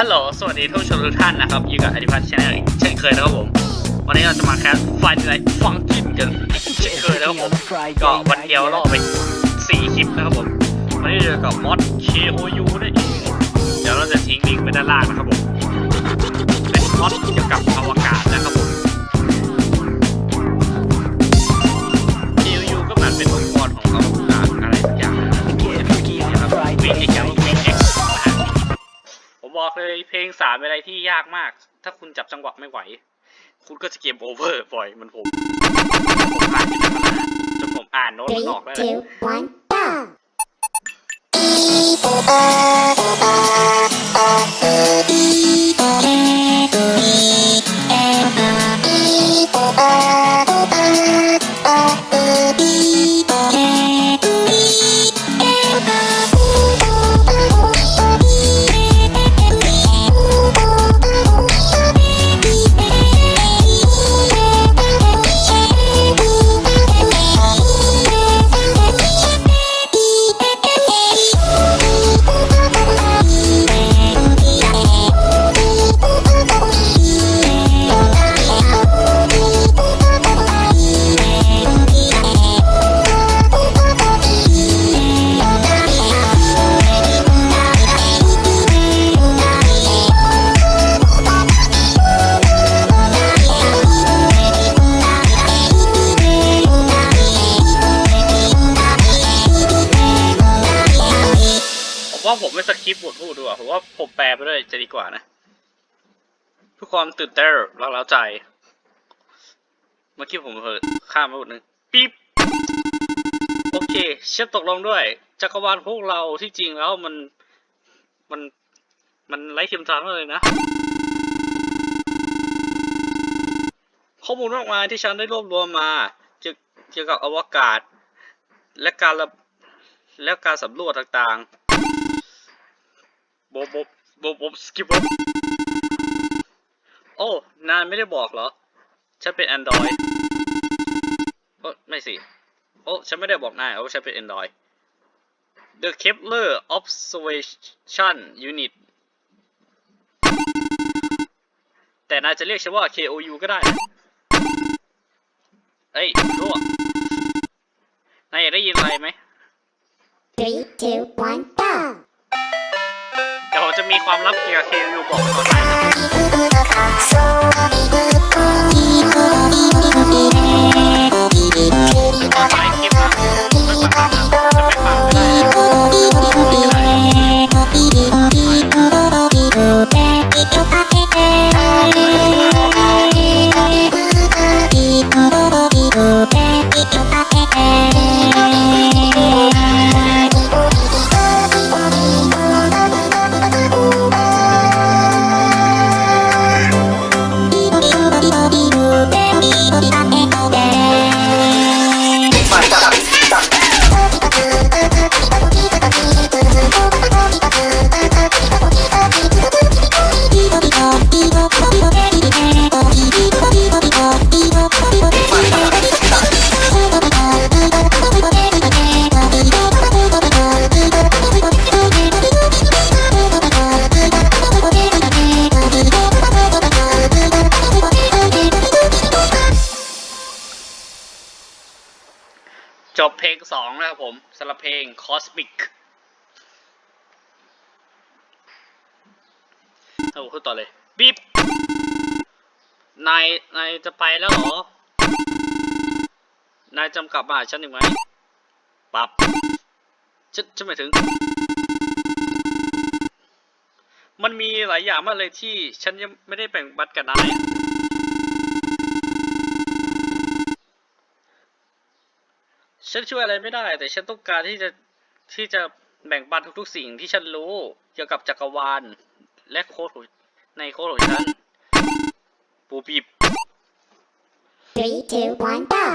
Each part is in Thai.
ฮัลโหล สวัสดีทุกชมทุกท่านนะครับ อยู่กับอธิพัฒน์ชาแนลอีกเช่นเคยนะครับผม วันนี้เราจะมาแคสไฟล์ไลท์ฟังกินกันเช่นเคยนะครับผม ก็วันเดียวล่อไปสี่คลิปนะครับผม วันนี้เจอกับมอด KOU นั่นเองเดี๋ยวเราจะทิ้งลิงก์ไว้ด้านล่างนะครับผม เป็นมอดเกี่ยวกับอวกาศนะครับผม เลยเพลงสามอะไรที่ยากมาก ถ้าคุณจับจังหวะไม่ไหว คุณก็จะเกมโอเวอร์บ่อยเหมันผมผมอ่านจินตนาการจนผมอ่านโน้ต Three, มันออกแล้แหละ ว่าผมไม่สคริปต์บทพูดดีกว่าผมว่าผมแปลไปด้วยจะดีกว่านะเพื่อความตื่นเต้นรักเร้าใจ เมื่อกี้ผมเผลอข้ามไปบทหนึ่งปิ๊บโอเค เชื่อตกลงด้วย จักรวาลพวกเราที่จริงแล้วมันมันมันไร้เทียมทานมากเลยนะ ข้อมูลมากมายที่ฉันได้รวบรวมมาเกี่ยวกับอวกาศ และการและการสำรวจต่างๆ โบโบบบสกิปโอ้ นานไม่ได้บอกเหรอ ฉันเป็น Android โอ้ไม่สิ โอ้ ฉันไม่ได้บอกนายโอ้ฉันเป็น Android The Kepler Observation Unit แต่นายจะเรียกฉันว่า KOU ก็ได้ เอ้ยรั่วนายอยากได้ยินอะไรไหม Three, two, ความลับเกี่ยวกับ KU บอกตอน จบเพลงสองนะครับผมสำหรับเพลง Cosmic เอาขึ้นต่อเลยบิ๊บนายนายจะไปแล้วเหรอ นายจำกลับมาหาฉันอีกไหมปับฉันฉันหมายถึง มันมีหลายอย่างมากเลยที่ฉันยังไม่ได้แบ่งบัตรกับนาย ฉันช่วยอะไรไม่ได้ แต่ฉันต้องการที่จะที่จะแบ่งปันทุกๆสิ่งที่ฉันรู้ เกี่ยวกับจักรวาล และโค้ดในโค้ดของฉัน ปูปีบ Three, two, one, go!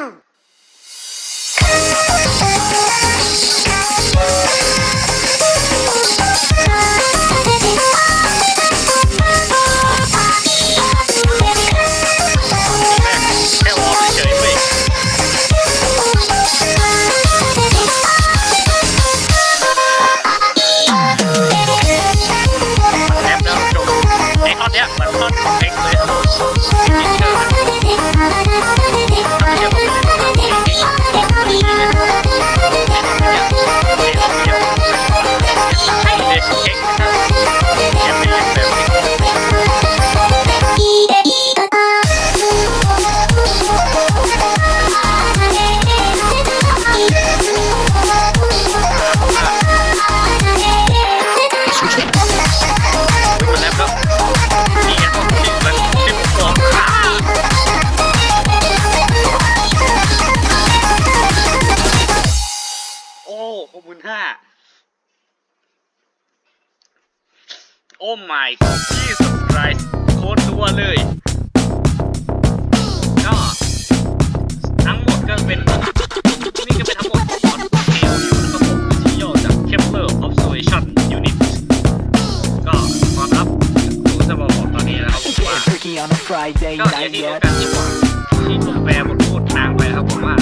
โอ้ my Jesus Christ โคตรตัวเลย ก็ทั้งหมดก็เป็น นี่ก็เป็นทั้งหมดของ KOU นะครับผมที่ย่อจาก Kepler Observation Unit ก็ความลับผมจะมาบอกตอนนี้นะครับผมว่า Tricky on a Friday ก็อย่าง night ที่รู้ yet. กันที่ผมที่ผมแปลบทพูดนางไปนะครับผมว่า